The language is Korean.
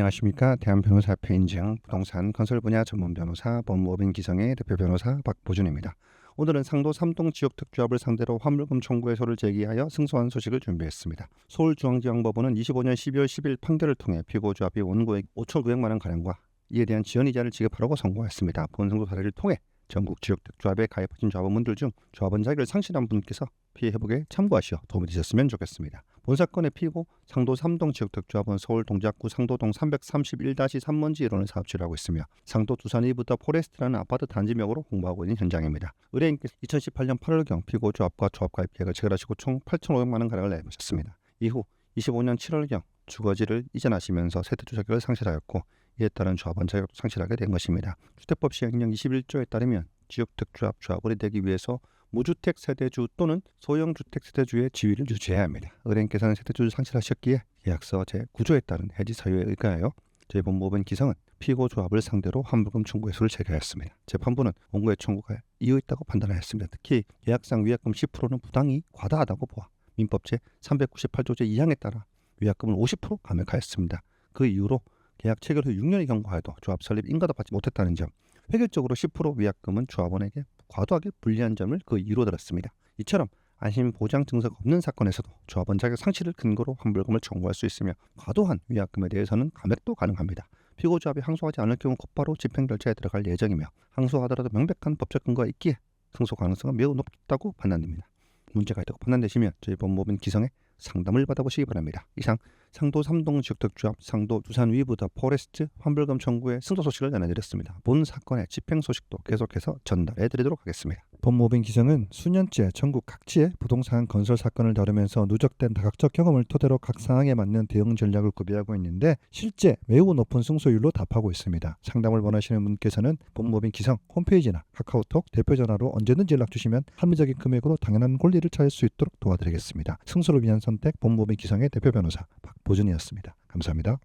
안녕하십니까 대한변호사 협회 인증 부동산 건설 분야 전문 변호사 법무법인 기성의 대표 변호사 박보준입니다. 오늘은 상도 3동 지역 특조합을 상대로 환불금 청구 해소를 제기하여 승소한 소식을 준비했습니다. 서울중앙지방법원은 25년 12월 10일 판결을 통해 피고조합이 원고액 5,900만 원 가량과 이에 대한 지연 이자를 지급하라고 선고했습니다. 본 승소 사례를 통해 전국 지역 특조합에 가입하신 조합원분들 중 조합원 자격을 상실한 분께서 피해 회복에 참고하시어 도움이 되셨으면 좋겠습니다. 본 사건의 피고 상도 3동 지역특조합은 서울 동작구 상도동 331-3먼지 1호를 사업지를 하고 있으며 상도 두산 이부터 포레스트라는 아파트 단지명으로 홍보하고 있는 현장입니다. 의뢰인께서 2018년 8월경 피고 조합과 조합 가입 계획을 체결하시고 총 8,500만 원 가량을 내보셨습니다. 이후 25년 7월경 주거지를 이전하시면서 세대주 자격을 상실하였고 이에 따른 조합원 자격도 상실하게 된 것입니다. 주택법 시행령 21조에 따르면 지역특조합 조합원이 되기 위해서 무주택 세대주 또는 소형 주택 세대주의 지위를 유지해야 합니다. 의뢰인께서는 세대주를 상실하셨기에 계약서 제9조에 따른 해지 사유에 의거하여 재본법원 기성은 피고 조합을 상대로 환불금 청구 해소를 제기하였습니다. 재판부는 원고의 청구가 이유 있다고 판단하였습니다. 특히 계약상 위약금 10%는 부당히 과다하다고 보아 민법 제 398조 제2항에 따라 위약금을 50% 감액하였습니다. 그 이후로 계약 체결 후 6년이 경과해도 조합 설립 인가도 받지 못했다는 점, 획일적으로 10% 위약금은 조합원에게 과도하게 불리한 점을 그 이유로 들었습니다. 이처럼 안심 보장 증서가 없는 사건에서도 조합원 자격 상실을 근거로 환불금을 청구할 수 있으며 과도한 위약금에 대해서는 감액도 가능합니다. 피고 조합이 항소하지 않을 경우 곧바로 집행 절차에 들어갈 예정이며 항소하더라도 명백한 법적 근거가 있기에 승소 가능성은 매우 높다고 판단됩니다. 문제가 있다고 판단되시면 저희 법무법인 기성에 상담을 받아보시기 바랍니다. 이상 상도 3동 지역 특조합 상도 두산 위부더 포레스트 환불금 청구의 승소 소식을 전해드렸습니다. 본 사건의 집행 소식도 계속해서 전달해드리도록 하겠습니다. 법무법인 기성은 수년째 전국 각지의 부동산 건설 사건을 다루면서 누적된 다각적 경험을 토대로 각 상황에 맞는 대응 전략을 구비하고 있는데 실제 매우 높은 승소율로 답하고 있습니다. 상담을 원하시는 분께서는 법무법인 기성 홈페이지나 카카오톡 대표 전화로 언제든지 연락 주시면 합리적인 금액으로 당연한 권리를 찾을 수 있도록 도와드리겠습니다. 승소를 위한 선택 법무법인 기성의 대표 변호사 박보준이었습니다. 감사합니다.